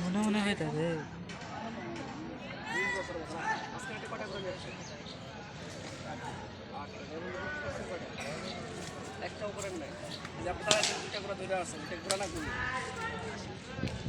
মনে মনে হয় তাদের একটা উপরে নাই। যে আপনারা দুইটা করে দুইটা আছে দুইটা ঘোরা না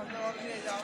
আসলে অর্ডার দিয়ে যাও